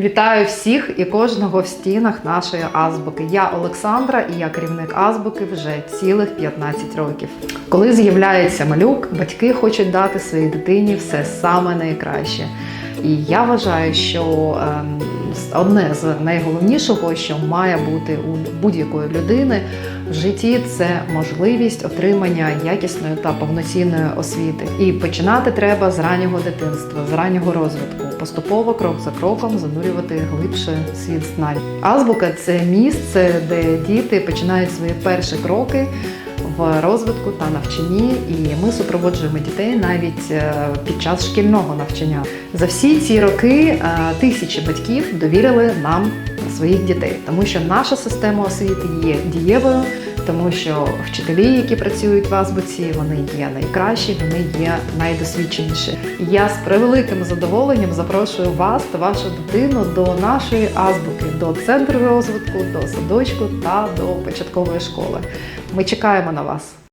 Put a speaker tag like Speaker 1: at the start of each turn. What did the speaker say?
Speaker 1: Вітаю всіх і кожного в стінах нашої азбуки. Я Олександра і я керівник азбуки вже цілих 15 років. Коли з'являється малюк, батьки хочуть дати своїй дитині все саме найкраще. І я вважаю, що ем, одне з найголовнішого, що має бути у будь-якої людини в житті, це можливість отримання якісної та повноцінної освіти. І починати треба з раннього дитинства, з раннього розвитку, поступово крок за кроком занурювати глибше світ знань. Азбука це місце, де діти починають свої перші кроки розвитку та навчанні, і ми супроводжуємо дітей навіть е, під час шкільного навчання. За всі ці роки е, тисячі батьків довірили нам своїх дітей, тому що наша система освіти є дієвою, тому що вчителі, які працюють в азбуці, вони є найкращі, вони є найдосвідченіші. Я з превеликим задоволенням запрошую вас та вашу дитину до нашої азбуки, до центру розвитку, до садочку та до початкової школи. Ми чекаємо на вас.